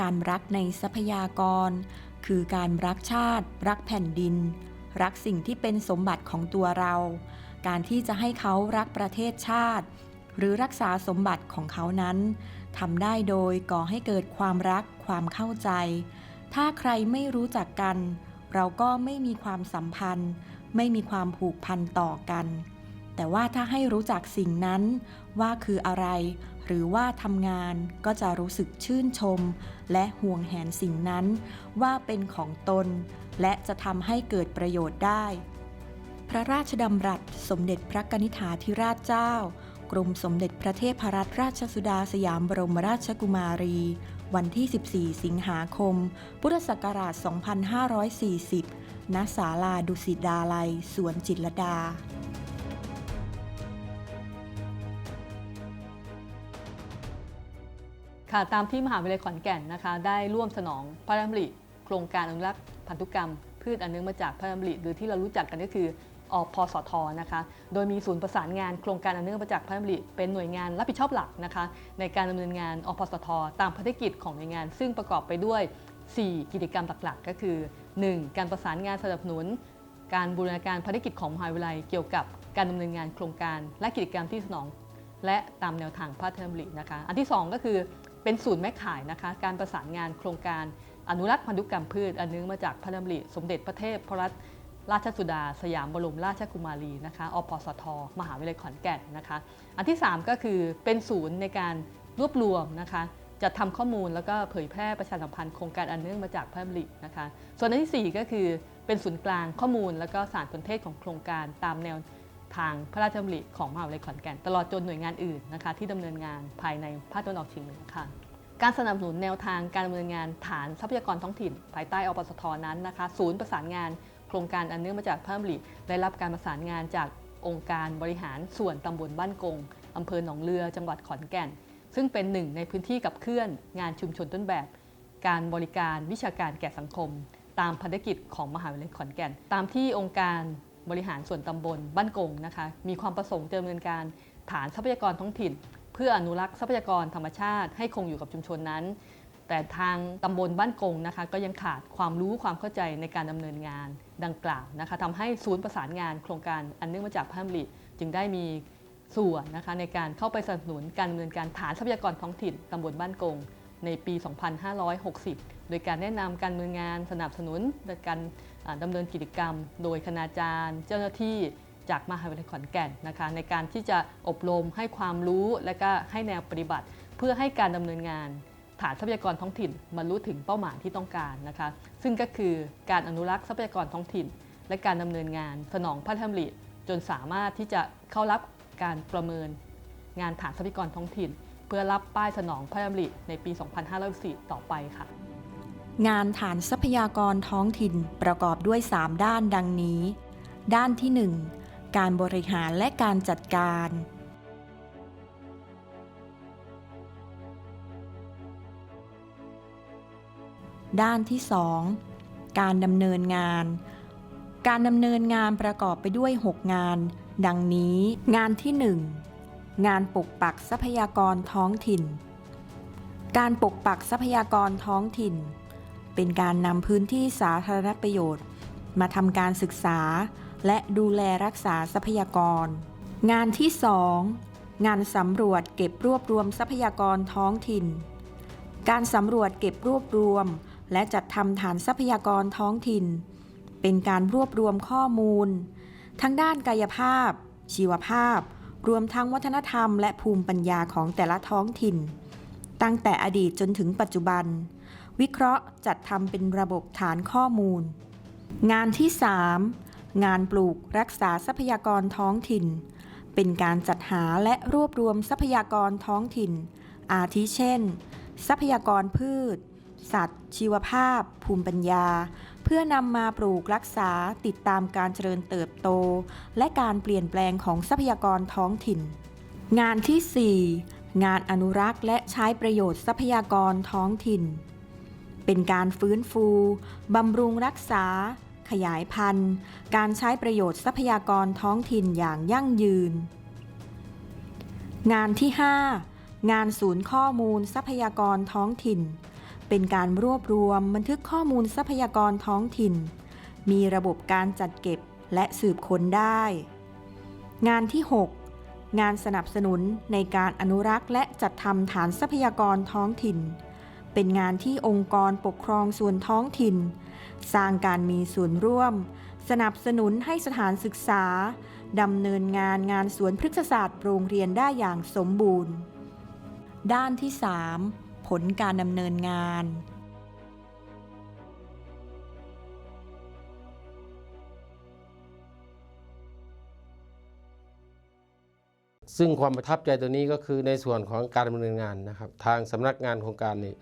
การรักในทรัพยากร คือการรักชาติ รักแผ่นดิน รักสิ่งที่เป็นสมบัติของตัวเรา การที่จะให้เขารักประเทศชาติ หรือรักษาสมบัติของเขานั้นทำได้โดยก่อให้เกิดความรักความเข้าใจ ถ้าใครไม่รู้จักกัน เราก็ไม่มีความสัมพันธ์ ไม่มีความผูกพันต่อกัน แต่ว่าถ้าให้รู้จักสิ่งนั้น ว่าคืออะไร หรือว่าทำงานก็จะรู้สึกชื่นชม และห่วงแหนสิ่งนั้น ว่าเป็นของตน และจะทำให้เกิดประโยชน์ได้ พระราชดำรัสสมเด็จพระกนิษฐาธิราชเจ้า กรมสมเด็จพระเทพรัตนราชสุดาสยามบรมราชกุมารี วันที่ 14 สิงหาคม พุทธศักราช 2540ณศาลาดุสิตดาลัย สวนจิตรดา ค่ะตามที่มหาวิทยาลัยขอนแก่นนะคะ ได้ร่วมสนองพระราชดำริโครงการอนุรักษ์พันธุกรรม พืชอันเนื่องมาจากพระราชดำริหรือที่เรารู้จักกันก็คืออพสทนะคะ โดยมีศูนย์ประสานงานโครงการอันเนื่องมาจากพระราชดำริเป็นหน่วยงานรับผิดชอบหลักนะคะ ในการดำเนินงานอพสท ตามภารกิจของหน่วยงาน ซึ่งประกอบไปด้วย 4 กิจกรรมหลักๆ ก็คือ 1. การประสานงานสนับสนุน การบูรณาการภารกิจของมหาวิทยาลัยเกี่ยวกับการดำเนินงานโครงการ และกิจกรรมที่สนอง และตามแนวทางพระราชดำรินะคะ อันที่ 2 ก็คือ เป็นศูนย์แม่ข่ายนะคะ การประสานงานโครงการอนุรักษ์พันธุกรรมพืช อันเนื่องมาจากพระดำริสมเด็จพระเทพพระรัตนราชสุดา สยามบรมราชกุมารีนะคะ อพสท มหาวิทยาลัยขอนแก่นนะคะ อันที่ 3 ก็คือเป็นศูนย์ในการรวบรวมนะคะจะทำข้อมูลแล้วก็เผยแพร่ประชาสัมพันธ์โครงการอันเนื่องมาจากพระราชดำรินะคะ ส่วนอันที่ 4 ก็คือเป็นศูนย์กลางข้อมูล แล้วก็สารสนเทศของโครงการตามแนว ทางพระราชดำริของมหาวิทยาลัยขอนแก่น ตลอดจนหน่วยงานอื่นนะคะที่ดำเนินงานภายในภาคตะวันออกเฉียงเหนือค่ะการสนับสนุนแนวทางการดำเนินงานฐานทรัพยากรท้องถิ่น ภายใต้อปสทนั้นนะคะ ศูนย์ประสานงานโครงการอันเนื่องมาจากพระราชดำริได้รับการประสานงานจากองค์การบริหารส่วนตำบลบ้านกงอำเภอหนองเรือจังหวัดขอนแก่น ซึ่งเป็นหนึ่งในพื้นที่กับเคลื่อนงานชุมชนต้นแบบ การบริการวิชาการแก่สังคม ตามภารกิจของมหาวิทยาลัยขอนแก่น ตามที่องค์การ บริหารส่วนตำบลบ้านกงนะคะ มีความประสงค์จะดำเนินการฐานทรัพยากรท้องถิ่น เพื่ออนุรักษ์ทรัพยากรธรรมชาติ ให้คงอยู่กับชุมชนนั้น แต่ทางตำบลบ้านกงนะคะ ก็ยังขาดความรู้ความเข้าใจในการดำเนินงานดังกล่าวนะคะทำให้ศูนย์ประสานงานโครงการอันเนื่องมาจากพระราชดำริจึงได้มีส่วนนะคะในการเข้าไปสนับสนุนการดำเนินการฐานทรัพยากรท้องถิ่นตำบลบ้านกงในปี 2560 โดยการแนะนำการดำเนินงานสนับสนุนในการ ดำเนินกิจกรรม โดยคณาจารย์ เจ้าหน้าที่จากมหาวิทยาลัยขอนแก่นนะคะในการที่จะอบรมให้ความรู้และก็ให้แนวปฏิบัติ เพื่อให้การดำเนินงาน ฐานทรัพยากรท้องถิ่นบรรลุถึงเป้าหมายที่ต้องการนะคะซึ่งก็คือการอนุรักษ์ทรัพยากรท้องถิ่น และการดำเนินงาน สนองพระราชดำริจนสามารถที่จะเข้ารับการประเมิน งานฐานทรัพยากรท้องถิ่น เพื่อรับป้ายสนองพระราชดำริในปี 2504ต่อไปค่ะ งานฐานทรัพยากรท้องถิ่นประกอบด้วย 3 ด้านดังนี้ ด้านที่ 1 การบริหารและการจัดการ ด้านที่ 2 การดำเนินงาน การดำเนินงานประกอบไปด้วย 6 งาน ดังนี้ งานที่ 1 งานปกปักทรัพยากรท้องถิ่น การปกปักทรัพยากรท้องถิ่น เป็นการนำพื้นที่สาธารณประโยชน์ มาทำการศึกษา และดูแลรักษาทรัพยากร งานที่ 2 งานสำรวจเก็บรวบรวมทรัพยากรท้องถิ่น การสำรวจเก็บรวบรวม และจัดทำฐานทรัพยากรท้องถิ่น เป็นการรวบรวมข้อมูล ทั้งด้านกายภาพ ชีวภาพ รวมทั้งวัฒนธรรม และภูมิปัญญาของแต่ละท้องถิ่นตั้งแต่อดีตจนถึงปัจจุบัน วิเคราะห์จัดทำเป็นระบบฐานข้อมูล งานที่ 3 งานปลูกรักษาทรัพยากรท้องถิ่น เป็นการจัดหาและรวบรวมทรัพยากรท้องถิ่น อาทิเช่น ทรัพยากรพืช สัตว์ ชีวภาพ ภูมิปัญญา เพื่อนำมาปลูกรักษาติดตามการเจริญเติบโต และการเปลี่ยนแปลงของทรัพยากรท้องถิ่น งานที่ 4 งานอนุรักษ์และใช้ประโยชน์ทรัพยากรท้องถิ่น เป็นการฟื้นฟู บำรุงรักษา ขยายพันธุ์ การใช้ประโยชน์ทรัพยากรท้องถิ่นอย่างยั่งยืน งานที่ 5 งานศูนย์ข้อมูลทรัพยากรท้องถิ่น เป็นการรวบรวมบันทึกข้อมูลทรัพยากรท้องถิ่น มีระบบการจัดเก็บและสืบค้นได้ งานที่ 6 งานสนับสนุนในการอนุรักษ์และจัดทำฐานทรัพยากรท้องถิ่น เป็นงานที่องค์กรปกครองส่วนท้องถิ่น สร้างการมีส่วนร่วม สนับสนุนให้สถานศึกษาดำเนินงานงานสวนพฤกษศาสตร์โรงเรียนได้อย่างสมบูรณ์ ด้านที่ 3 ผลการดำเนินงาน ซึ่งความประทับใจตัวนี้ก็คือในส่วนของการดำเนินงานนะครับ ทางสำนักงานโครงการนี้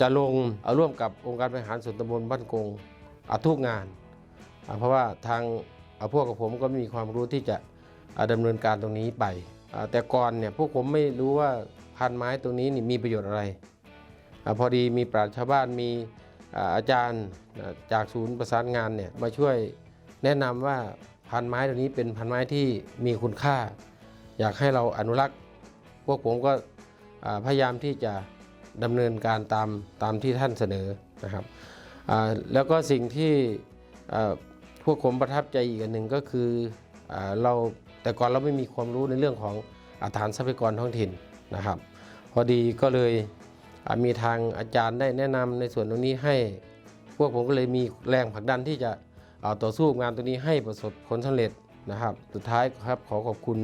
จะลงเอาร่วมกับองค์การบริหารส่วนตำบลบ้านกงอาทุกงาน เพราะว่าทางาพวกกับผมก็มีความรู้ที่จะอ่าดำเนินการตรงนี้ไป แต่ก่อนเนี่ยพวกผมไม่รู้ว่าพันไม้ตรงนี้นี่มีประโยชน์อะไรอพอดีมีปราชญ์ชาวบ้านมีอาจารย์จากศูนย์ประสานงานเนี่ยมาช่วยแนะนำว่าพันไม้ตรงนี้เป็นพันไม้ที่มีคุณค่า อยากให้เราอนุรักษ์ พวกผมก็พยายามที่จะ ดำเนินการตามตามที่ท่านเสนอนะครับแล้วก็สิ่งที่พวกผมประทับใจอีกอันหนึ่งก็คืออเราแต่ก่อนเราไม่มีความรู้ในเรื่องของอาฐานทรัพยากรท้องถิ่นนะครับ พอดีก็เลยมีทางอาจารย์ได้แนะนำในส่วนตรงนี้ให้ พวกผมก็เลยมีแรงผลักดันที่จะต่อสู้งานตัวนี้ให้ประสบผลสำเร็จ นะครับ สุดท้ายครับขอขอบคุณ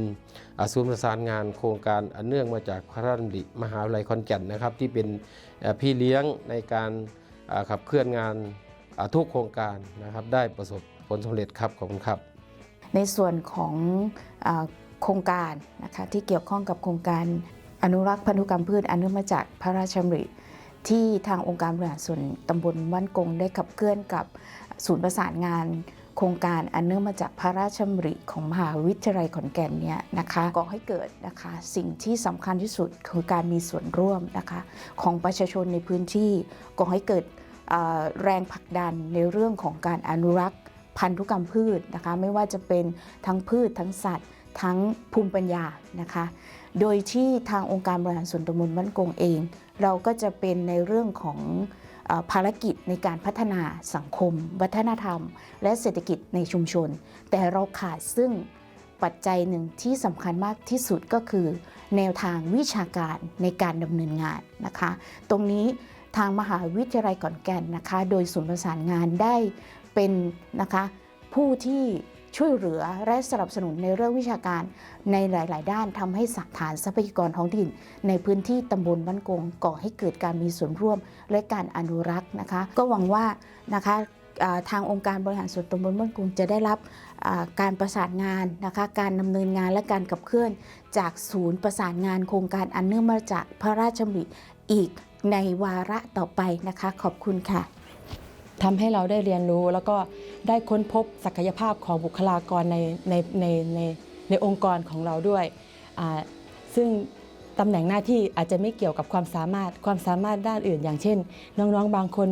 อาศูนย์ประสานงานโครงการอันเนื่องมาจากพระราชดำริมหาวิทยาลัยขอนแก่นนะครับ ที่เป็นพี่เลี้ยงในการขับเคลื่อนงานทุกโครงการนะครับ ได้ประสบผลสำเร็จครับขอบคุณครับ ในส่วนของอโครงการนะคะที่เกี่ยวข้องกับโครงการอนุรักษ์พันธุกรรมพืชอันเนื่องมาจากพระราชดำริที่ทางองค์การบริหารส่วนตำบลบ้านกงได้ขับเคลื่อนกับศูนย์ประสานงาน โครงการอันเนื่องมาจากพระราชดำริของมหาวิทยาลัยขอนแก่นเนี่ยนะคะก่อให้เกิดนะคะสิ่งที่สำคัญที่สุดคือการมีส่วนร่วมนะคะของประชาชนในพื้นที่ก่อให้เกิดแรงผลักดันในเรื่องของการอนุรักษ์พันธุกรรมพืชนะคะไม่ว่าจะเป็นทั้งพืชทั้งสัตว์ ทั้งภูมิปัญญานะคะ โดยที่ทางองค์การบริหารส่วนตำบลบ้านกงเอง เราก็จะเป็นในเรื่องของ ภารกิจในการพัฒนาสังคม วัฒนธรรม และเศรษฐกิจในชุมชน แต่เราขาดซึ่งปัจจัยหนึ่งที่สำคัญมากที่สุดก็คือ แนวทางวิชาการในการดำเนินงานนะคะ ตรงนี้ทางมหาวิทยาลัยขอนแก่นนะคะ โดยศูนย์ประสานงานได้เป็นนะคะผู้ที่ ช่วยเหลือและสนับสนุนในเรื่องวิชาการในหลาย ๆ ด้านทำให้สฐานทรัพยากรท้องถิ่น ในพื้นที่ตำบลบ้านกงก่อให้เกิดการมีส่วนร่วมและการอนุรักษ์นะคะ ก็หวังว่านะคะทางองค์การบริหารส่วนตำบลบ้านกงจะได้รับการประสานงานนะคะการดำเนินงานและการขับเคลื่อน จากศูนย์ประสานงานโครงการอันเนื่องมาจากพระราชดำริอีกในวาระต่อไปนะคะ ขอบคุณค่ะ ทำให้เราได้เรียนรู้แล้วก็ได้ค้นพบศักยภาพของบุคลากรในในในในในองค์กรของเราด้วย ซึ่งตำแหน่งหน้าที่อาจจะไม่เกี่ยวกับความสามารถความสามารถด้านอื่น อย่างเช่น น้องๆบางคน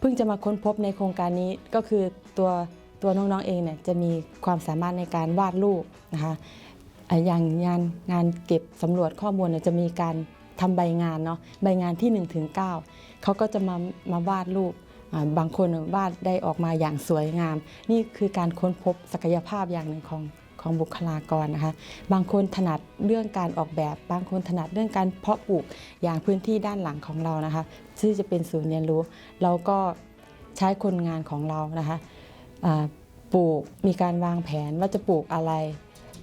เพิ่งจะมาค้นพบในโครงการนี้ก็คือตัวตัวน้องๆเองเนี่ยจะมีความสามารถในการวาดรูปนะคะอย่างงานงานเก็บสำรวจข้อมูลจะมีการทำใบงานเนาะใบงานที่1ถึง9เขาก็จะมามาวาดรูป บางคนวาดได้ออกมาอย่างสวยงาม นี่คือการค้นพบศักยภาพอย่างหนึ่งของของบุคลากรนะคะ บางคนถนัดเรื่องการออกแบบ บางคนถนัดเรื่องการเพาะปลูกอย่างพื้นที่ด้านหลังของเรานะคะซึ่งจะเป็นศูนย์เรียนรู้ เราก็ใช้คนงานของเรานะคะปลูกมีการวางแผนว่าจะปลูกอะไร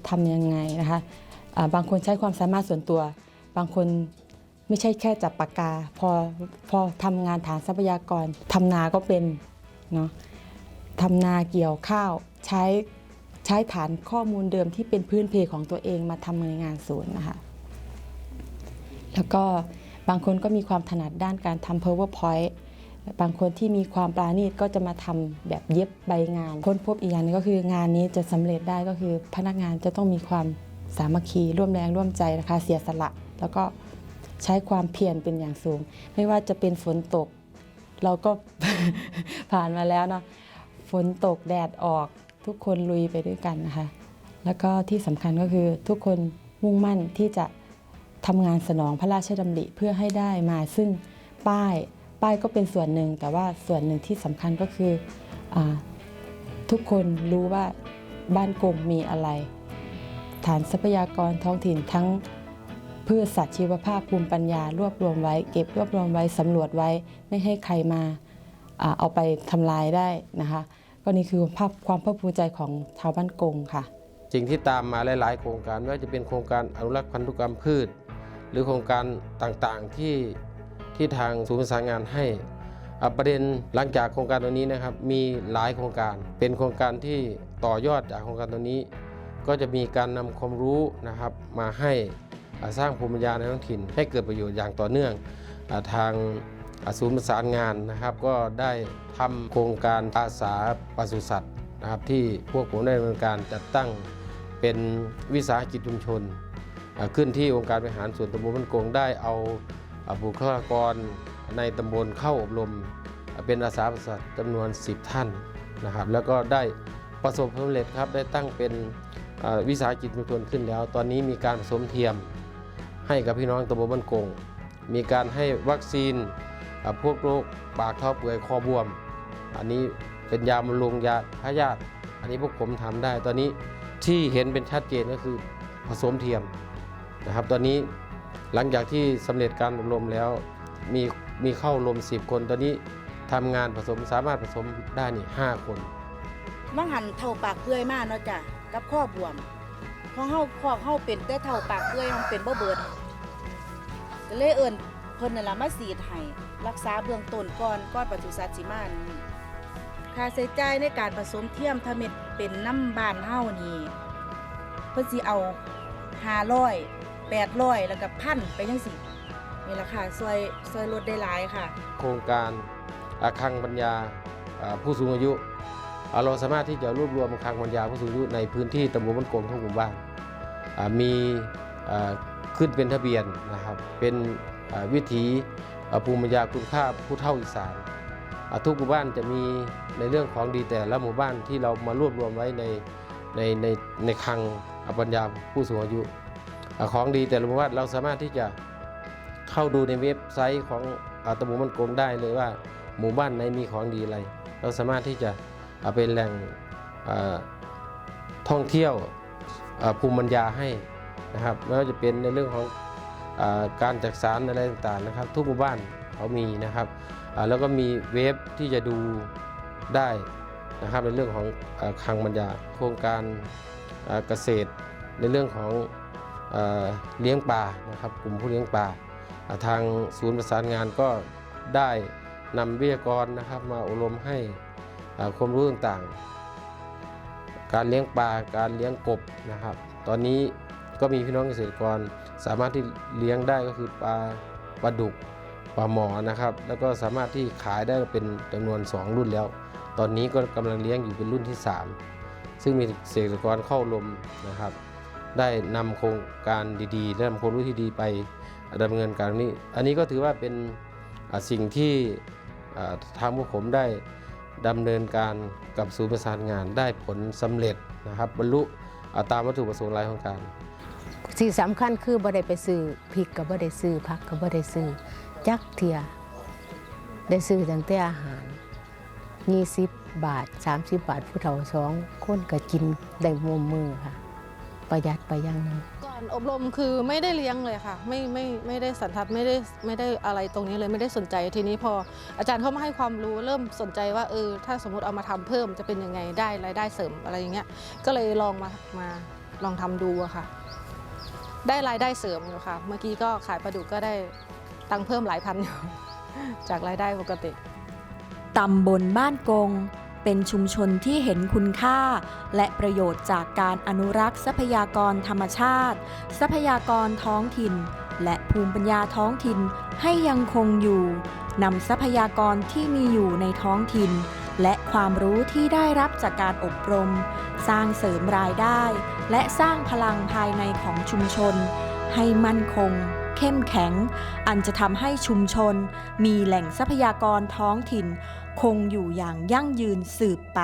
ทำยังไงนะคะอ่าบางคนใช้ความสามารถส่วนตัว บางคน ไม่ใช่แค่จับปากกา พอพอทำงานฐานทรัพยากรทำนาก็เป็นเนาะทำนาเกี่ยวข้าวใช้ใช้ฐานข้อมูลเดิมที่เป็นพื้นเพของตัวเองมาทำในงานศูนย์นะคะ แล้วก็บางคนก็มีความถนัดด้านการทำ powerpoint บางคนที่มีความปราณีตก็จะมาทำแบบเย็บใบงาน ค้นพบอีกอย่างนึงก็คืองานนี้จะสำเร็จได้ก็คือพนักงานจะต้องมีความสามัคคีร่วมแรงร่วมใจนะคะเสียสละ แล้วก็ ใช้ความเพียรเป็นอย่างสูง ไม่ว่าจะเป็นฝนตก เราก็ผ่านมาแล้วเนาะฝนตกแดดออกทุกคนลุยไปด้วยกันนะคะ แล้วก็ที่สำคัญก็คือทุกคนมุ่งมั่นที่จะทำงานสนองพระราชดำริเพื่อให้ได้มาซึ่งป้ายป้ายก็เป็นส่วนหนึ่ง แต่ว่าส่วนหนึ่งที่สำคัญก็คืออทุกคนรู้ว่าบ้านกงมีอะไร ฐานทรัพยากรท้องถิ่นทั้ง พืชสัตว์ชีวภาพภูมิปัญญารวบรวมไว้ เก็บรวบรวมไว้สำรวจไว้ไม่ให้ใครมาอเอาไปทำลายได้นะคะก็นี่คือภาพความภาคภูมิใจของชาวบ้านกงค่ะสิ่งที่ตามมาหลาย ๆ โครงการไม่ว่าจะเป็นโครงการอนุรักษ์พันธุกรรมพืช หรือโครงการต่างๆที่ที่ทางศูนย์ประสานงานให้ประเด็นหลังจากโครงการตัวนี้นะครับมีหลายโครงการ เป็นโครงการที่ต่อยอดจากโครงการตัวนี้ ก็จะมีการนำความรู้นะครับมาให้ สร้างภูมิปัญญาในท้องถิ่น ให้เกิดประโยชน์อย่างต่อเนื่องทางศูนย์ประสานงานนะครับ ก็ได้ทำโครงการอาสาปศุสัตว์นะครับ ที่พวกผมได้ดำเนินการจัดตั้งเป็นวิสาหกิจชุมชน ขึ้นที่องค์การบริหารส่วนตำบลบ้านกงได้เอาบุคลากรในตำบลเข้าอบรม เป็นอาสาปศุสัตว์จำนวน 10 ท่านนะครับ แล้วก็ได้ประสบความสำเร็จครับได้ตั้งเป็นวิสาหกิจชุมชนขึ้นแล้ว ตอนนี้มีการผสมเทียม ให้กับพี่น้องตำบลบ้านกง มีการให้วัคซีนพวกโรคปากท้อเปื่อยคอบวม อันนี้เป็นยาบำรุงยาพยาธิอันนี้พวกผมทำได้ ตอนนี้ที่เห็นเป็นชัดเจนก็คือผสมเทียมนะครับ ตอนนี้หลังจากที่สำเร็จการอบรมแล้วมีมีเข้าลม 10 คน ตอนนี้ทำงานผสมสามารถผสมได้นี่5คนมังหันเท่าปากเปื่อยมากเนาะจ้ะกับข้อบวม ของเฮาข้อเฮาเป็นแต่เท่าปากเปื่อยมันเป็นบ่เบิดก็เลยเอิ้นเพิ่นนั่นล่ะมาสีดให้รักษาเบื้องต้นก่อนก่อนปศุสัตว์สิมานี่ค่าใช้จ่ายในการผสมเทียมถ้าเม็ดเป็นน้ำบ้านเฮานี่เพิ่นสิเอา500 800แล้วก็พันไปจังซี่นี่ล่ะค่ะซอยซอยลดได้หลายค่ะ โครงการอาคังปัญญาอ่าผู้สูงอายุอ่าเราสามารถที่จะรวบรวมอาคังปัญญาผู้สูงอายุในพื้นที่ตำบลบ้านกลมทุกหมู่บ้าน มีขึ้นเป็นทะเบียนนะครับเป็นวิถีภูมิปัญญาคุณค่าผู้เฒ่าอีสานทุกหมู่บ้านจะมีในเรื่องของดีแต่ละหมู่บ้านที่เรามารวบรวมไว้ในในในในคลังอปัญญาผู้สูงอายุ ของดีแต่ละหมู่บ้านเราสามารถที่จะเข้าดูในเว็บไซต์ของอตำบลมันโกงได้เลยว่า หมู่บ้านไหนมีของดีอะไร เราสามารถที่จะเอาเป็นแหล่งท่องเที่ยว ภูมิปัญญาให้นะครับไม่ว่าจะเป็นในเรื่องของอการจักสารอะไรต่างๆนะครับ ทุกหมู่บ้านเขามีนะครับแล้วก็มีเว็บที่จะดูได้นะครับในเรื่องของอาคลังปัญญา โครงการเกษตร ในเรื่องของเลี้ยงปลานะครับ กลุ่มผู้เลี้ยงปลาทางศูนย์ประสานงานก็ได้นำวิทยากรนะครับมาอบรมให้ความรู้ต่างๆ การเลี้ยงปลาการเลี้ยงกบนะครับ ตอนนี้ก็มีพี่น้องเกษตรกรสามารถที่เลี้ยงได้ก็คือปลาปลาดุกปลาหมอนะครับ แล้วก็สามารถที่ขายได้เป็นจำนวน 2 รุ่นแล้ว ตอนนี้ก็กำลังเลี้ยงอยู่เป็นรุ่นที่ 3 ซึ่งมีเกษตรกรเข้าลมนะครับ ได้นำโครงการดีๆและนำความรู้ที่ดีไปดำเนินการนี้ อันนี้ก็ถือว่าเป็นสิ่งที่ทางพวกผมได้ ดำเนินการกับศูนย์ประสานงานได้ผลสำเร็จนะครับบรรลุอ่าตามวัตถุประสงค์หลายของการสิ่งสำคัญคือบ่ได้ไปซื้อพริกก็บ่ได้ซื้อผักก็บ่ได้ซื้อจักเทียได้ซื้อตั้งแต่อาหาร20บาท 30 บาทผู้เฒ่าสองคนก็กินได้มุมมือค่ะ ประหยัดไปอย่างหนึง ก่อนอบรมคือไม่ได้เลี้ยงเลยค่ะ ไม่ไม่ไม่ได้สันทัดไม่ได้ไม่ได้อะไรตรงนี้เลยไม่ได้สนใจทีนี้พออาจารย์เข้ามาให้ความรู้เริ่มสนใจว่าเออถ้าสมมติเอามาทำเพิ่มจะเป็นยังไงได้รายได้เสริมอะไรอย่างเงี้ยก็เลยลองมามาลองทำดูอะค่ะ ได้รายได้เสริมอยู่ค่ะ เมื่อกี้ก็ขายปลาดุกก็ได้ตังค์เพิ่มหลายพันอยู่จากรายได้ปกติตำบลบ้านกง เป็นชุมชนที่เห็นคุณค่า และประโยชน์จากการอนุรักษ์ทรัพยากรธรรมชาติ ทรัพยากรท้องถิ่น และภูมิปัญญาท้องถิ่นให้ยังคงอยู่นำทรัพยากรที่มีอยู่ในท้องถิ่น และความรู้ที่ได้รับจากการอบรม สร้างเสริมรายได้ และสร้างพลังภายในของชุมชน ให้มั่นคง เข้มแข็ง อันจะทำให้ชุมชน มีแหล่งทรัพยากรท้องถิ่น คงอยู่อย่างยั่งยืนสืบไป